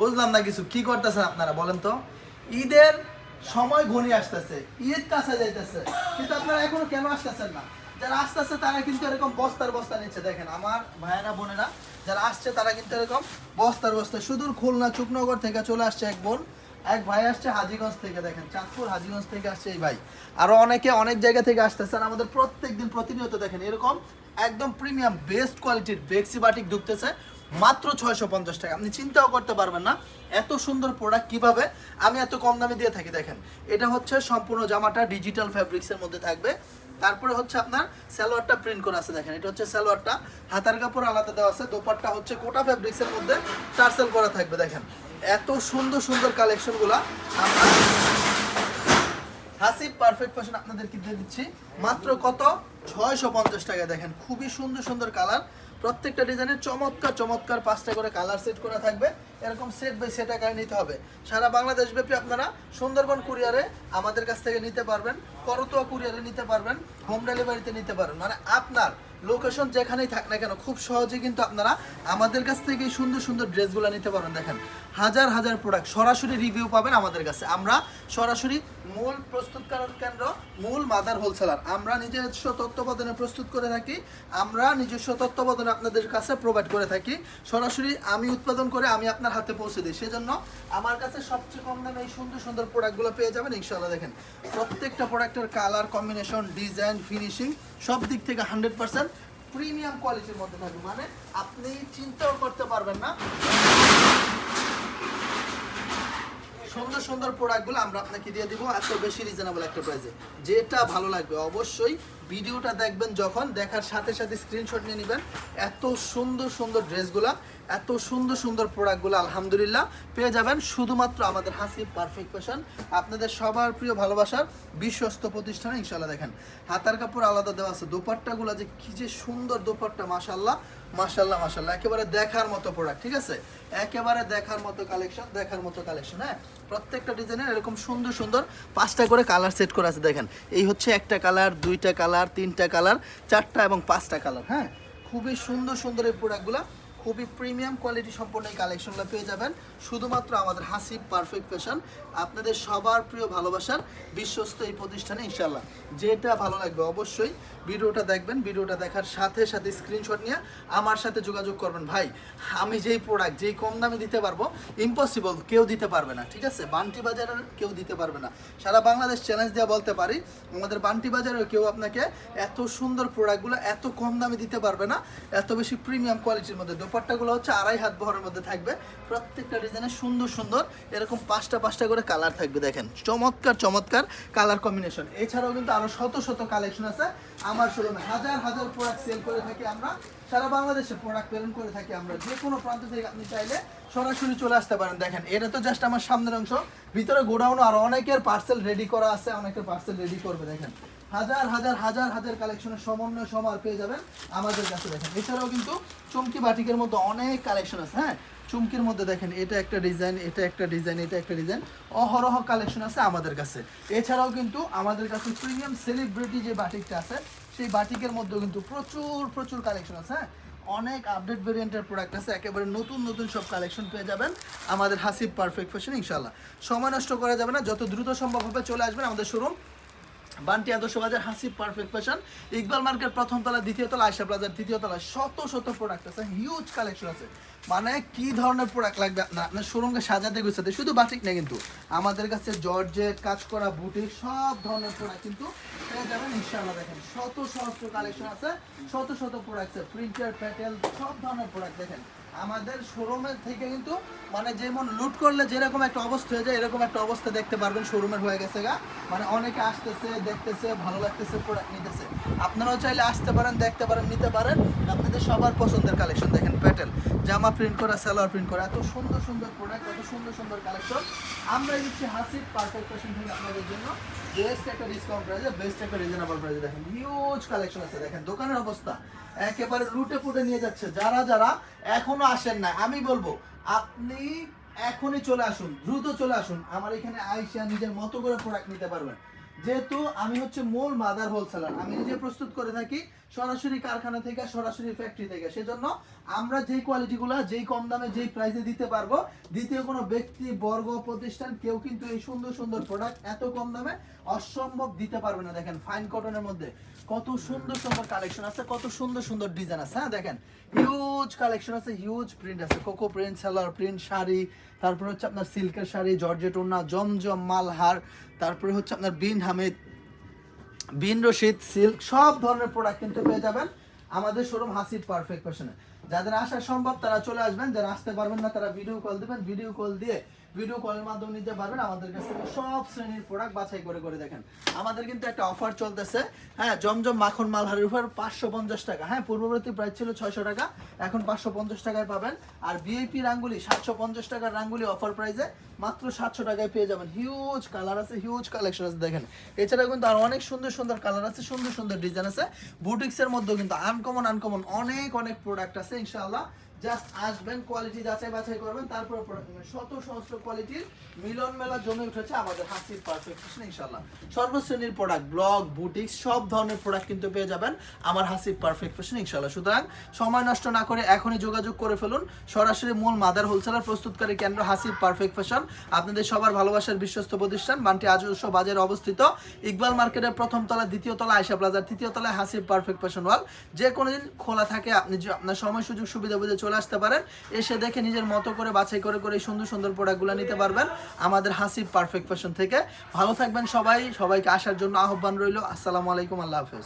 বুঝলাম না কিছু, কি করতেছেন আপনারা বলেন তো? ঈদের সময় ঘনিয়ে আসতেছে, ঈদ কাছে যাইতেছে, কিন্তু আপনারা এখনও কেন আসতেছেন না? যারা আসতেছে তারা কিন্তু এরকম বস্তার বস্তা নিচ্ছে, দেখেন আমার ভাইয়েরা, বোনেরা, যারা আসছে তারা কিন্তু এরকম বস্তার বস্তা, সুদূর খুলনা চুকনগর থেকে চলে আসছে এক বোন, এক ভাই আসছে হাজিগঞ্জ থেকে, দেখেন চাঁদপুর, হাজিগঞ্জ থেকে আসছে এই ভাই। আরও অনেকে অনেক জায়গা থেকে আসতেছেন, আমাদের প্রত্যেক দিন প্রতিনিয়ত দেখেন এরকম একদম প্রিমিয়াম বেস্ট কোয়ালিটির বেক্সি বাটিক ঢুকতেছে। মাত্র ছয়শো পঞ্চাশ টাকা। আপনি চিন্তাও করতে পারবেন না এত সুন্দর প্রোডাক্ট কীভাবে? আমি এত কম দামে দিয়ে থাকি, দেখেন। এটা হচ্ছে সম্পূর্ণ জামাটা ডিজিটাল ফ্যাব্রিক্সের মধ্যে থাকবে। তারপরে হচ্ছে আপনার সালোয়ারটা প্রিন্ট করা আছে, দেখেন। এটা হচ্ছে সালোয়ারটা। হাতার কাপড় আলাদা দেওয়া আছে, দোপাট্টা হচ্ছে কোটা ফ্যাব্রিক্সের মধ্যে টার্সেল করা থাকবে, দেখেন। এত সুন্দর সুন্দর কালেকশনগুলো আমরা হাসিব পারফেক্ট ফ্যাশন আপনাদেরকে দিয়ে দিচ্ছি। মাত্র কত? ছয়শো পঞ্চাশ টাকা দেখেন। খুবই সুন্দর সুন্দর কালার প্রত্যেকটা ডিজাইনের চমৎকার চমৎকার পাঁচটা করে কালার সেট করা থাকবে। এরকম সেট বাই সেট আকারে নিতে হবে। সারা বাংলাদেশ ব্যাপী আপনারা সুন্দরবন কুরিয়ারে আমাদের কাছ থেকে নিতে পারবেন, করতোয়া কুরিয়ারে নিতে পারবেন হোম ডেলিভারিতে নিতে পারবেন। মানে আপনার লোকেশন যেখানেই থাক না কেন, খুব সহজে কিন্তু আপনারা আমাদের কাছ থেকে এই সুন্দর সুন্দর ড্রেসগুলো নিতে পারেন। দেখেন, হাজার হাজার প্রোডাক্ট সরাসরি রিভিউ পাবেন আমাদের কাছে। আমরা সরাসরি মূল প্রস্তুতকারক কেন্দ্র, মূল মাদার হোলসেলার আমরা নিজস্ব তত্ত্বাবধানে প্রস্তুত করে থাকি, আমরা নিজস্ব তত্ত্বাবধানে আপনাদের কাছে প্রোভাইড করে থাকি। সরাসরি আমি উৎপাদন করে আমি আপনার হাতে পৌঁছে দিই। সেজন্য আমার কাছে সবচেয়ে কম দামে এই সুন্দর সুন্দর প্রোডাক্টগুলো পেয়ে যাবেন ইনশাল্লাহ দেখেন, প্রত্যেকটা প্রোডাক্টের কালার কম্বিনেশন ডিজাইন ফিনিশিং সব দিক থেকে হান্ড্রেড পার্সেন্ট প্রিমিয়াম কোয়ালিটির মধ্যে থাকবে। মানে আপনি চিন্তাও করতে পারবেন না। সুন্দর সুন্দর প্রোডাক্টগুলো আমরা আপনাকে দিয়ে দিব। এত বেশি রিজনেবল একটা প্রাইসে যেটা ভালো লাগবে অবশ্যই ভিডিওটা দেখবেন যখন, দেখার সাথে সাথে স্ক্রিনশট নিয়ে নেবেন। এত সুন্দর সুন্দর ড্রেসগুলো, এত সুন্দর সুন্দর প্রোডাক্টগুলো, আলহামদুলিল্লাহ, পেয়ে যাবেন শুধুমাত্র আমাদের হাসি পারফেক্ট ফ্যাশন আপনাদের সবার প্রিয় ভালোবাসার বিশ্বস্ত প্রতিষ্ঠানে ইনশাল্লাহ দেখেন। হাতার কাপড় আলাদা দেওয়া আছে, দোপাট্টাগুলো যে কি যে সুন্দর দোপাট্টা মাশাল্লাহ মাশাল্লাহ মাশাল্লাহ একেবারে দেখার মতো প্রোডাক্ট ঠিক আছে? একেবারে দেখার মতো কালেকশন দেখার মতো কালেকশন হ্যাঁ? প্রত্যেকটা ডিজাইনের এরকম সুন্দর সুন্দর পাঁচটা করে কালার সেট করা আছে, দেখেন। এই হচ্ছে একটা কালার দুইটা কালার তিনটা কালার চারটা এবং পাঁচটা কালার হ্যাঁ? খুবই সুন্দর সুন্দর এই প্রোডাক্টগুলো খুবই প্রিমিয়াম কোয়ালিটি সম্পন্ন এই কালেকশনগুলো পেয়ে যাবেন। শুধুমাত্র আমাদের হাসিব পারফেক্ট ফ্যাশন আপনাদের সবার প্রিয় ভালোবাসার বিশ্বস্ত এই প্রতিষ্ঠানে ইনশাল্লাহ যেটা ভালো লাগবে অবশ্যই ভিডিওটা দেখবেন, ভিডিওটা দেখার সাথে সাথে স্ক্রিনশট নিয়ে আমার সাথে যোগাযোগ করবেন। ভাই, আমি যেই প্রোডাক্ট যেই কম দামে দিতে পারব ইম্পসিবল কেউ দিতে পারবে না, ঠিক আছে? বান্টি বাজারের কেউ দিতে পারবে না। সারা বাংলাদেশ চ্যালেঞ্জ দেওয়া বলতে পারি, আমাদের বান্টি বাজারেও কেউ আপনাকে এত সুন্দর প্রোডাক্টগুলো এত কম দামে দিতে পারবে না, এত বেশি প্রিমিয়াম কোয়ালিটির মধ্যে। দোপাট্টাগুলো হচ্ছে আড়াই হাত বহরের মধ্যে থাকবে। প্রত্যেকটা ডিজাইনে সুন্দর সুন্দর। এরকম পাঁচটা পাঁচটা করে কালার থাকবে, দেখেন। চমৎকার চমৎকার কালার কম্বিনেশন। এছাড়াও কিন্তু আরও শত শত কালেকশন আছে। আমার শোরুমে হাজার হাজার প্রোডাক্ট সেল করে থাকি আমরা। সারা বাংলাদেশে প্রোডাক্ট প্রেরণ করে থাকি আমরা। যে কোনো প্রান্ত থেকে আপনি চাইলে সরাসরি চলে আসতে পারেন। দেখেন, এটা তো জাস্ট আমার সামনের অংশ। ভিতরে গোডাউন আর অনেকের পার্সেল রেডি করা আছে। অনেকের পার্সেল রেডি করবে, দেখেন। হাজার হাজার হাজার হাজার কালেকশনের সমন্বয় সমার পেয়ে যাবেন আমাদের কাছে, দেখেন। এছাড়াও কিন্তু চুমকি বাটিকের মতো অনেক কালেকশন আছে হ্যাঁ? চুমকির মধ্যে দেখেন, এটা একটা ডিজাইন এটা একটা ডিজাইন এটা একটা ডিজাইন অহরহ কালেকশন আছে আমাদের কাছে। এছাড়াও কিন্তু আমাদের কাছে প্রিমিয়াম সেলিব্রিটি যে বাটিকটা আছে, সেই বাটিকের মধ্যেও কিন্তু প্রচুর প্রচুর কালেকশন আছে হ্যাঁ? অনেক আপডেট ভেরিয়েন্টের প্রোডাক্ট আছে, একেবারে নতুন নতুন সব কালেকশন পেয়ে যাবেন আমাদের হাসিব পারফেক্ট ফ্যাশন ইনশাল্লাহ সময় নষ্ট করা যাবে না, যত দ্রুত সম্ভব হবে চলে আসবেন আমাদের showroom Bunty Adarsha Bazar Hasib perfect fashion Iqbal market প্রথম তলা দ্বিতীয় তলা আয়সা প্লাজার তৃতীয় তলা শত শত প্রোডাক্ট আছে হিউজ কালেকশন আছে। মানে কি ধরনের প্রোডাক্ট লাগবে? আপনার সাজাতে গুছাতে, শুধু বাটিক না কিন্তু। আমাদের কাছে জর্জেট কাজ করা বুটিক, সব ধরনের প্রোডাক্ট কিন্তু যাবেন, ইনশাআল্লাহ দেখেন। শত সহস্র কালেকশন আছে, শত শত প্রোডাক্ট আছে প্রিন্টার প্যাটেল সব ধরনের প্রোডাক্ট দেখেন। আমাদের শোরুমের থেকে কিন্তু মানে যেমন লুট করলে যেরকম একটা অবস্থা হয়ে যায়, এরকম একটা অবস্থা দেখতে পারবেন শোরুমের হয়ে গেছে গা। মানে অনেকে আসতেছে, দেখতেছে, ভালো লাগতেছে প্রোডাক্ট নিতেছে। আপনারাও চাইলে আসতে পারেন, দেখতে পারেন, নিতে পারেন। আপনাদের সবার পছন্দের কালেকশন দেখেন প্যাটেল জামা প্রিন্ট করা, সালোয়ার প্রিন্ট করা, এত সুন্দর সুন্দর প্রোডাক্ট এত সুন্দর সুন্দর কালেকশন আমরা দিচ্ছি হাসিব পারফেক্ট ফ্যাশন থেকে আপনাদের জন্য। বেস্ট একটা ডিসকাউন্ট প্রাইসে বেস্ট একটা রিজনেবল প্রাইসে দেখেন। হিউজ কালেকশন আছে, দেখেন, দোকানের অবস্থা। একেবারে লুটে পুটে নিয়ে যাচ্ছে। যারা যারা এখনও আসেন না আমি বলব, আপনি এখনই চলে আসুন, দ্রুত চলে আসুন। আমার এখানে আইসা নিজের মতো করে প্রোডাক্ট নিতে পারবেন। যেহেতু আমি হচ্ছে মূল মাদার হোলসেলার আমি নিজে প্রস্তুত করে থাকি সরাসরি কারখানা থেকে, সরাসরি ফ্যাক্টরি থেকে। সেজন্য আমরা যেই কোয়ালিটিগুলো যেই কম দামে যেই প্রাইসে দিতে পারব, দ্বিতীয় কোনো ব্যক্তি, বর্গ, প্রতিষ্ঠান, কেউ কিন্তু এই সুন্দর সুন্দর প্রোডাক্ট এত কম দামে অসম্ভব দিতে পারবে না। দেখেন ফাইন কটনের মধ্যে কত সুন্দর সুন্দর কালেকশন আছে, কত সুন্দর সুন্দর ডিজাইন আছে হ্যাঁ দেখেন। হিউজ কালেকশন আছে হিউজ প্রিন্ট আছে। Coco print seller print sari, তারপরে হচ্ছে আপনার সিল্কের শাড়ি জর্জেট ওড়না, জমজম মালহার, তারপরে হচ্ছে আপনার বিন হামিদ, বিন রশিদ সিল্ক সব ধরনের প্রোডাক্ট কিন্তু পেয়ে যাবেন আমাদের শোরুম হাসির পারফেক্ট ফ্যাশনে যাদের আসা সম্ভব তারা চলে আসবেন, যারা আসতে পারবেন না তারা ভিডিও কল দেবেন। ভিডিও কল দিয়ে ভিডিও কলের মাধ্যমে নিতে পারবেন। আমাদের কাছ থেকে সব শ্রেণির প্রোডাক্ট বাছাই করে করে দেখেন। আমাদের কিন্তু একটা অফার চলতেছে। হ্যাঁ জমজম মাখন মালহারের উপর পাঁচশো পঞ্চাশ টাকা। হ্যাঁ পূর্ববর্তী প্রাইস ছিল ছয়শো টাকা। এখন পাঁচশো পঞ্চাশ টাকায় পাবেন। আর বিআইপি রাঙ্গুলি সাতশো পঞ্চাশ টাকার রাঙ্গুলি অফার প্রাইসে মাত্র সাতশো টাকায় পেয়ে যাবেন। হিউজ কালার আছে হিউজ কালেকশন আছে, দেখেন। এছাড়া কিন্তু আর অনেক সুন্দর সুন্দর কালার আছে, সুন্দর সুন্দর ডিজাইন আছে। বুটিক্সের মধ্যেও কিন্তু আনকমন আনকমন অনেক অনেক প্রোডাক্ট আছে, ইনশাআল্লাহ। জাস্ট আসবেন কোয়ালিটি যাচাই বাছাই করবেন, তারপর শত সহস্র কোয়ালিটির মিলন উঠেছে আমাদের হাসির পারফেক্ট ইনশাআল্লাহ। সর্বশ্রেণীর প্রোডাক্ট ব্লগ বুটিক্স সব ধরনের প্রোডাক্ট কিন্তু পেয়ে যাবেন আমার হাসির ইনশাআল্লাহ। সুতরাং সময় নষ্ট না করে এখনই যোগাযোগ করে ফেলুন, সরাসরি মূল মাদার হোলসেলার প্রস্তুতকারী কেন্দ্র, হাসির পারফেক্ট ফ্যাশন আপনাদের সবার ভালোবাসার বিশ্বস্ত প্রতিষ্ঠান, বান্টি আজস্ব বাজারে অবস্থিত, ইকবাল মার্কেটের প্রথম তলা দ্বিতীয় তলা আয়সা প্লাজার তৃতীয় তলায় হাসির পারফেক্ট ফ্যাশন ওয়াল যে কোনো দিন খোলা থাকে, আপনি আপনার সময়, সুযোগ, সুবিধা বুঝে চলে আসতে পারেন। এসে দেখে নিজের মতো করে বাছাই করে করে এই সুন্দর সুন্দর প্রোডাক্টগুলো নিতে পারবেন আমাদের হাসিব পারফেক্ট ফ্যাশন থেকে। ভালো থাকবেন সবাই। সবাইকে আসার জন্য আহ্বান রইল। আসসালামু আলাইকুম। আল্লাহ হাফেজ।